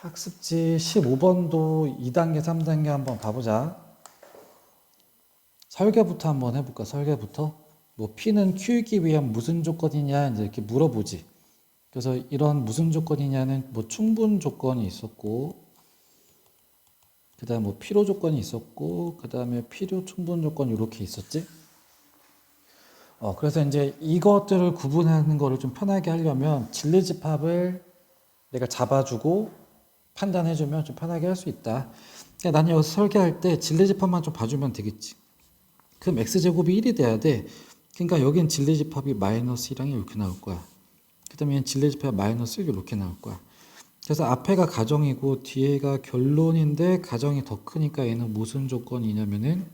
학습지 15번도 2단계, 3단계 한번 봐보자. 설계부터 한번 해볼까? 설계부터. 뭐 P는 Q이기 위한 무슨 조건이냐 이제 이렇게 물어보지. 그래서 이런 무슨 조건이냐는 뭐 충분 조건이 있었고, 그 다음 뭐 필요 조건이 있었고, 그 다음에 필요 충분 조건 이렇게 있었지. 어 그래서 이제 이것들을 구분하는 거를 좀 편하게 하려면 진리집합을 내가 잡아주고 판단해주면 좀 편하게 할 수 있다. 그러니까 나는 여기서 설계할 때 진리집합만 좀 봐주면 되겠지. 그럼 x제곱이 1이 돼야 돼. 그러니까 여긴 진리집합이 마이너스 1이랑 이렇게 나올 거야. 그 다음에 얘는 진리집합이 마이너스 1 이렇게 나올 거야. 그래서 앞에가 가정이고 뒤에가 결론인데 가정이 더 크니까 얘는 무슨 조건이냐면은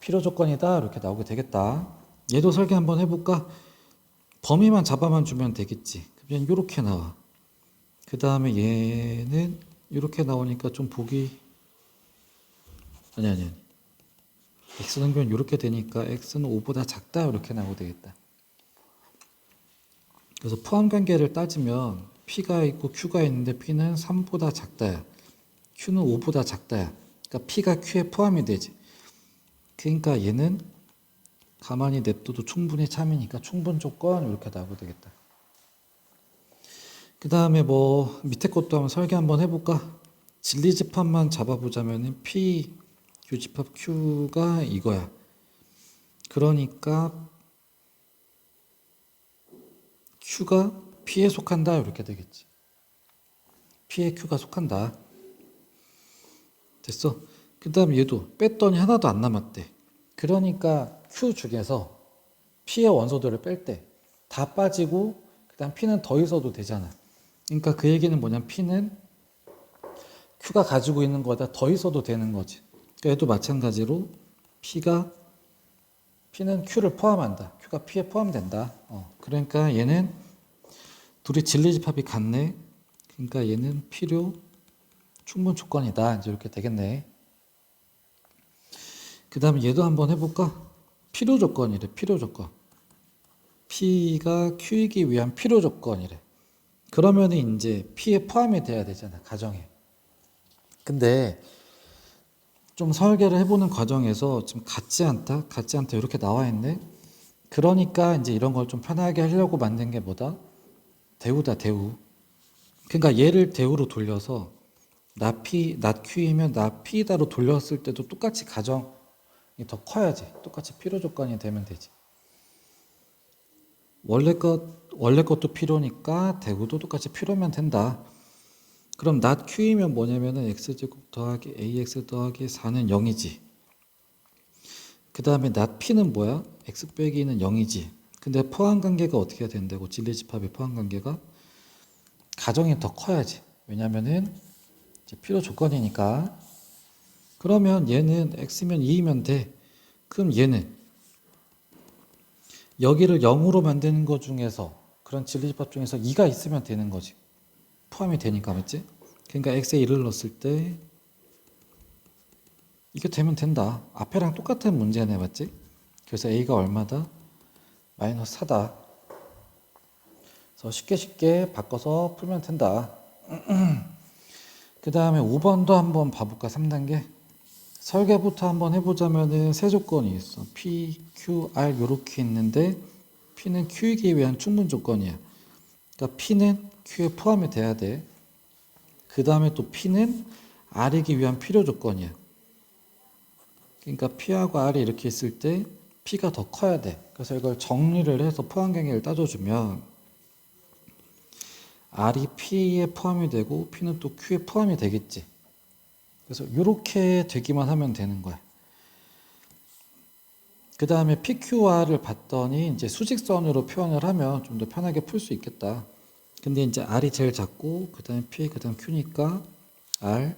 필요 조건이다 이렇게 나오게 되겠다. 얘도 설계 한번 해볼까? 범위만 잡아만 주면 되겠지. 그러면 이렇게 나와. 그 다음에 얘는 이렇게 나오니까 좀 보기 아니 아니 아니 x 능변 이렇게 되니까 x는 5보다 작다 이렇게 나오게 되겠다. 그래서 포함 관계를 따지면 p가 있고 q가 있는데 p는 3보다 작다야. q는 5보다 작다야. 그러니까 p가 q에 포함이 되지. 그러니까 얘는 가만히 냅둬도 충분히 참이니까 충분 조건 이렇게 나오게 되겠다. 그 다음에 뭐 밑에 것도 한번 설계 한번 해볼까? 진리 집합만 잡아보자면은 P 교집합 Q가 이거야. 그러니까 Q가 P에 속한다 이렇게 되겠지. P에 Q가 속한다. 됐어. 그 다음에 얘도 뺐더니 하나도 안 남았대. 그러니까 Q 중에서 P의 원소들을 뺄 때 다 빠지고 그 다음 P는 더 있어도 되잖아. 그러니까 그 얘기는 뭐냐면 P는 Q가 가지고 있는 거다 더 있어도 되는 거지. 얘도 마찬가지로 P가 P는 Q를 포함한다. Q가 P에 포함된다. 어, 그러니까 얘는 둘이 진리집합이 같네. 그러니까 얘는 필요 충분 조건이다. 이제 이렇게 되겠네. 그 다음에 얘도 한번 해볼까? 필요 조건이래. 필요 조건. P가 Q이기 위한 필요 조건이래. 그러면 이제 P에 포함이 돼야 되잖아, 가정에. 근데 좀 설계를 해보는 과정에서 지금 같지 않다, 같지 않다 이렇게 나와 있네. 그러니까 이제 이런 걸 좀 편하게 하려고 만든 게 뭐다? 대우다, 대우. 그러니까 얘를 대우로 돌려서 나 P, 나 Q이면 나 P다로 돌렸을 때도 똑같이 가정이 더 커야지. 똑같이 필요 조건이 되면 되지. 원래 것 원래 것도 필요니까 대구도 똑같이 필요면 된다. 그럼 not q이면 뭐냐면은 x제곱 더하기 ax 더하기 4는 0이지. 그 다음에 not p는 뭐야? x 빼기는 0이지. 근데 포함 관계가 어떻게 해야 된다고? 진리집합의 포함 관계가 가정이 더 커야지. 왜냐면은 필요 조건이니까. 그러면 얘는 x면 2이면 돼. 그럼 얘는 여기를 0으로 만드는 것 중에서 그런 진리집합 중에서 2가 있으면 되는 거지. 포함이 되니까 맞지? 그러니까 x에 1을 넣었을 때 이게 되면 된다. 앞에랑 똑같은 문제네 맞지? 그래서 a가 얼마다? 마이너스 4다. 그래서 쉽게 쉽게 바꿔서 풀면 된다. 그 다음에 5번도 한번 봐볼까? 3단계. 설계부터 한번 해보자면은 세 조건이 있어. P, Q, R 요렇게 있는데 P는 Q이기 위한 충분 조건이야. 그러니까 P는 Q에 포함이 돼야 돼. 그 다음에 또 P는 R이기 위한 필요 조건이야. 그러니까 P하고 R이 이렇게 있을 때 P가 더 커야 돼. 그래서 이걸 정리를 해서 포함 경계를 따져주면 R이 P에 포함이 되고 P는 또 Q에 포함이 되겠지. 그래서 이렇게 되기만 하면 되는 거야. 그 다음에 PQR을 봤더니 이제 수직선으로 표현을 하면 좀 더 편하게 풀 수 있겠다. 근데 이제 R이 제일 작고 그 다음에 P, 그 다음 Q니까 R,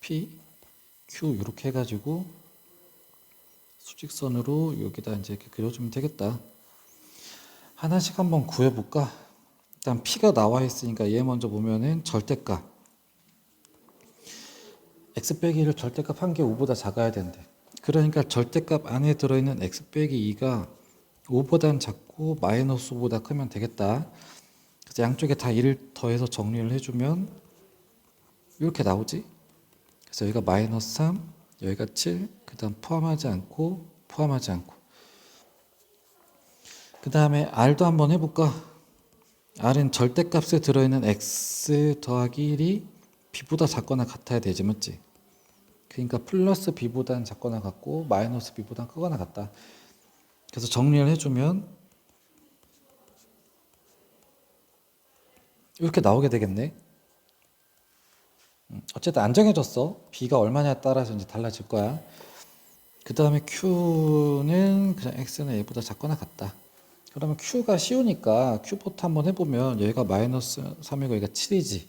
P, Q 이렇게 해가지고 수직선으로 여기다 이제 이렇게 그려주면 되겠다. 하나씩 한번 구해볼까? 일단 P가 나와 있으니까 얘 먼저 보면은 절대값. x 빼기 1을 절대값 한 개 5보다 작아야 된대. 그러니까 절대값 안에 들어있는 x 빼기 2가 5보단 작고 마이너스 5보다 크면 되겠다. 그래서 양쪽에 다 1을 더해서 정리를 해주면 이렇게 나오지? 그래서 여기가 마이너스 3, 여기가 7, 그 다음 포함하지 않고 포함하지 않고 그 다음에 R도 한번 해볼까? R은 절대값에 들어있는 X 더하기 1이 B보다 작거나 같아야 되지 맞지? 그러니까 플러스 B보다는 작거나 같고 마이너스 B보다는 크거나 같다 그래서 정리를 해주면 이렇게 나오게 되겠네 음, 어쨌든 안 정해졌어. B가 얼마냐에 따라서 이제 달라질 거야. 그 다음에 Q는 그냥 X는 A보다 작거나 같다. 그러면 Q가 쉬우니까 Q부터 한번 해보면 여기가 마이너스 3이고 여기가 7이지.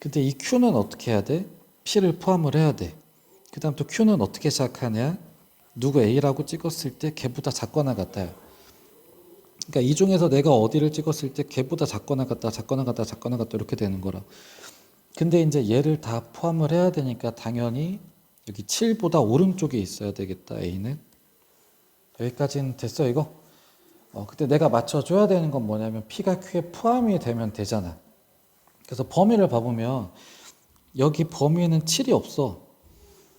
근데 이 Q는 어떻게 해야 돼? P를 포함을 해야 돼. 그 다음 또 Q는 어떻게 시작하냐? 누구 A라고 찍었을 때 걔보다 작거나 같아요. 그러니까 이 중에서 내가 어디를 찍었을 때 걔보다 작거나 같다, 작거나 같다, 작거나 같다 이렇게 되는 거라. 근데 이제 얘를 다 포함을 해야 되니까 당연히 여기 7보다 오른쪽에 있어야 되겠다 A는 여기까지는 됐어 이거 어, 그때 내가 맞춰줘야 되는 건 뭐냐면 P가 Q에 포함이 되면 되잖아 그래서 범위를 봐보면 여기 범위에는 7이 없어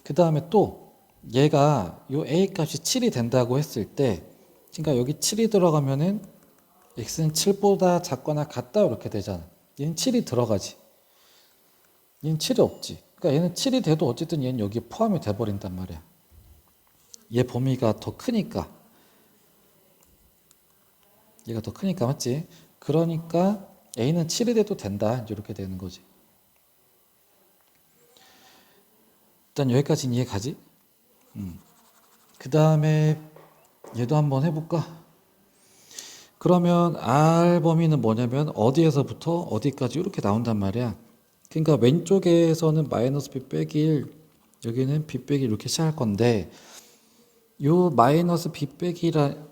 그 다음에 또 얘가 요 A 값이 7이 된다고 했을 때 그러니까 여기 7이 들어가면은 X는 7보다 작거나 같다 이렇게 되잖아 얘는 7이 들어가지 얘는 7이 없지. 그러니까 얘는 7이 돼도 어쨌든 얘는 여기 포함이 돼버린단 말이야. 얘 범위가 더 크니까. 얘가 더 크니까 맞지? 그러니까 A는 7이 돼도 된다. 이렇게 되는 거지. 일단 여기까지는 이해 가지? 음. 그 다음에 얘도 한번 해볼까? 그러면 R 범위는 뭐냐면 어디에서부터 어디까지 이렇게 나온단 말이야. 그러니까 왼쪽에서는 마이너스 b 빼기 1 여기는 b 빼기 이렇게 시작할 건데 요 마이너스 b 빼기 1라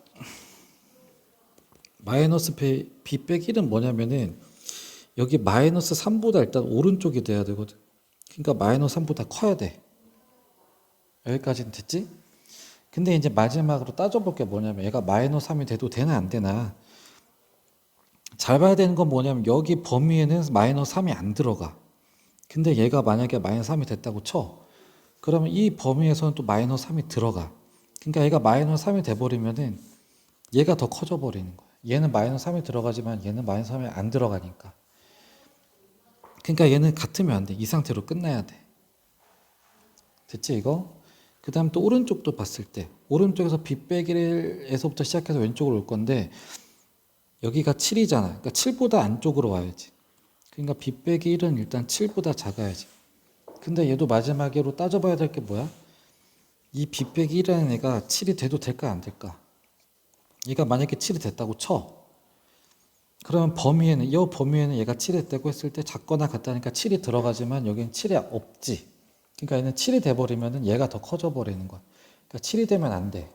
마이너스 b 빼기 1은 뭐냐면은 여기 마이너스 3보다 일단 오른쪽이 돼야 되거든 그러니까 마이너스 3보다 커야 돼 여기까지는 됐지? 근데 이제 마지막으로 따져볼 게 뭐냐면 얘가 마이너스 3이 돼도 되나 안 되나 잘 봐야 되는 건 뭐냐면 여기 범위에는 마이너스 3이 안 들어가 근데 얘가 만약에 마이너스 3이 됐다고 쳐. 그러면 이 범위에서는 또 마이너스 3이 들어가. 그러니까 얘가 마이너스 3이 돼버리면은 얘가 더 커져 버리는 거야. 얘는 마이너스 3이 들어가지만 얘는 마이너스 3이 안 들어가니까. 그러니까 얘는 같으면 안 돼. 이 상태로 끝나야 돼. 됐지 이거? 그 다음 또 오른쪽도 봤을 때 오른쪽에서 b 빼기에서부터 시작해서 왼쪽으로 올 건데 여기가 7이잖아. 그러니까 7보다 안쪽으로 와야지. 그러니까 빼기 1은 일단 7보다 작아야지. 근데 얘도 마지막으로 따져봐야 될 게 뭐야? 이 빼기 1이라는 애가 7이 돼도 될까 안 될까? 얘가 만약에 7이 됐다고 쳐. 그러면 범위에는 이 범위에는 얘가 7이 됐다고 했을 때 작거나 같다니까 7이 들어가지만 여기는 7이 없지. 그러니까 얘는 7이 돼버리면은 얘가 더 커져 버리는 거야. 그러니까 7이 되면 안 돼.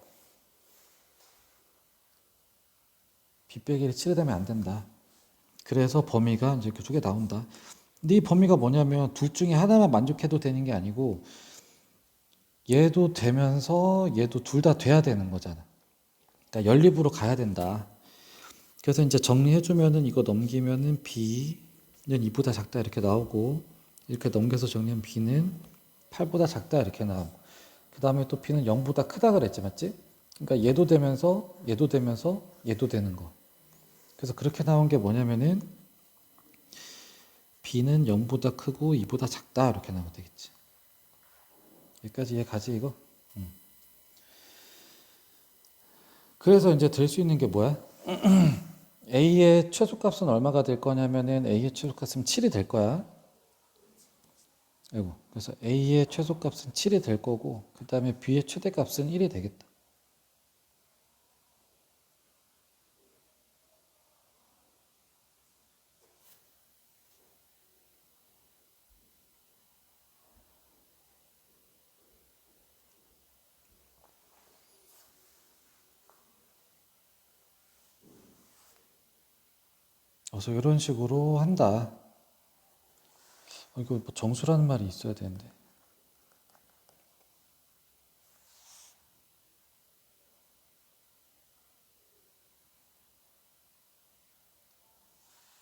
1이 7이 되면 안 된다. 그래서 범위가 이제 그쪽에 나온다. 근데 이 범위가 뭐냐면 둘 중에 하나만 만족해도 되는 게 아니고 얘도 되면서 얘도 둘 다 돼야 되는 거잖아. 그러니까 연립으로 가야 된다. 그래서 이제 정리해 주면은 이거 넘기면은 b는 2보다 작다 이렇게 나오고 이렇게 넘겨서 정리하면 b는 8보다 작다 이렇게 나오고 그 다음에 또 b는 0보다 크다 그랬지 맞지? 그러니까 얘도 되면서 얘도 되면서 얘도 되는 거. 그래서 그렇게 나온 게 뭐냐면은 b는 0보다 크고 2보다 작다 이렇게 나오면 되겠지. 여기까지 이해 가지 이거? 음. 그래서 이제 될 수 있는 게 뭐야? a의 최소값은 얼마가 될 거냐면은 a의 최소값은 7이 될 거야. 아이고. 그래서 a의 최소값은 7이 될 거고 그 다음에 b의 최대값은 1이 되겠다. 그래서 이런 식으로 한다. 어, 이거 뭐 정수라는 말이 있어야 되는데.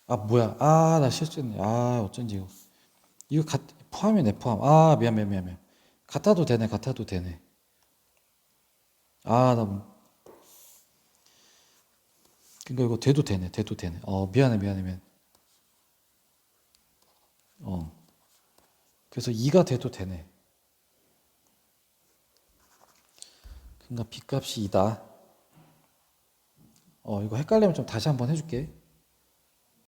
아 뭐야? 아 나 실수했네. 아 어쩐지 이거 이거 같 포함이네 포함. 아 미안 미안 미안 미안. 같아도 되네 같아도 되네. 아나 뭐. 그러니까 이거 돼도 되네 돼도 되네. 어 미안해 미안해 미안. 어. 그래서 2가 돼도 되네. 그러니까 B값이 2다. 어 이거 헷갈리면 좀 다시 한번 해줄게.